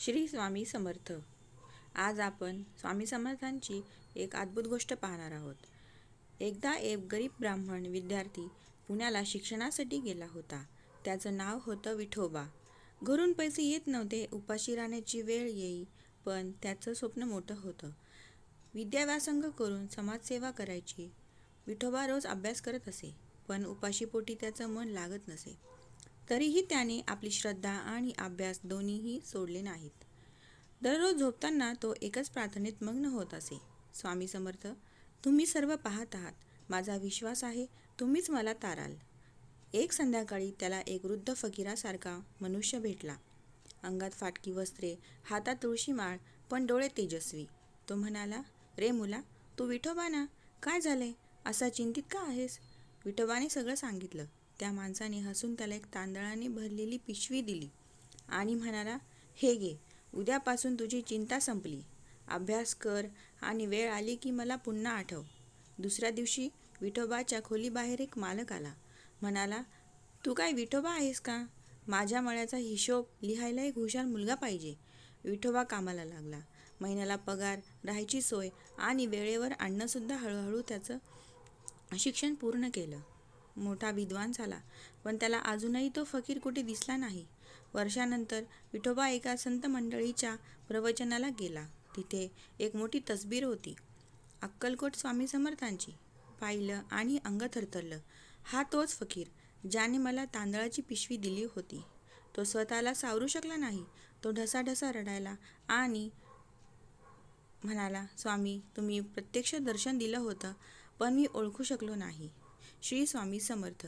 श्री स्वामी समर्थ. आज आपण स्वामी समर्थांची एक अद्भुत गोष्ट पाहणार आहोत. एकदा एक गरीब ब्राह्मण विद्यार्थी पुण्याला शिक्षणासाठी गेला होता. त्याचं नाव होतं विठोबा. घरून पैसे येत नव्हते उपाशी राहण्याची वेळ येई पण त्याचं स्वप्न मोठं होतं. विद्याव्यासंग करून समाजसेवा करायची. विठोबा रोज अभ्यास करत असे पण उपाशीपोटी त्याचं मन लागत नसे. तरीही त्याने आपली श्रद्धा आणि अभ्यास दोन्हीही सोडले नाहीत. दररोज झोपताना तो एकच प्रार्थनेत मग्न होत असे. स्वामी समर्थ तुम्ही सर्व पाहत आहात. माझा विश्वास आहे तुम्हीच मला ताराल. एक संध्याकाळी त्याला एक वृद्ध फकीरासारखा मनुष्य भेटला. अंगात फाटकी वस्त्रे हातात तुळशी माळ पण डोळे तेजस्वी. तो म्हणाला रे मुला तू विठोबा ना काय झाले असा चिंतित का आहेस? विठोबाने सगळं सांगितलं. त्या माणसाने हसून त्याला एक तांदळाने भरलेली पिशवी दिली आणि म्हणाला हे घे उद्यापासून तुझी चिंता संपली. अभ्यास कर आणि वेळ आली की मला पुन्हा आठव. दुसऱ्या दिवशी विठोबाच्या खोलीबाहेर एक मालक आला. म्हणाला तू काय विठोबा आहेस का? माझ्या मळ्याचा हिशोब लिहायला एक हुशार मुलगा पाहिजे. विठोबा कामाला लागला. महिन्याला पगार राहायची सोय आणि वेळेवर आणणंसुद्धा हळूहळू त्याचं शिक्षण पूर्ण केलं. मोठा विद्वान झाला. पण त्याला अजूनही तो फकीर कुठे दिसला नाही. वर्षानंतर विठोबा एका संत मंडळीच्या प्रवचनाला गेला. तिथे एक मोठी तसबीर होती. अक्कलकोट स्वामी समर्थांची. पाहिलं आणि अंग थरथरलं. हा तोच फकीर ज्याने मला तांदळाची पिशवी दिली होती. तो स्वतःला सावरू शकला नाही. तो ढसाढसा रडायला आणि म्हणाला स्वामी तुम्ही प्रत्यक्ष दर्शन दिलं होतं पण मी ओळखू शकलो नाही. श्री स्वामी समर्थ.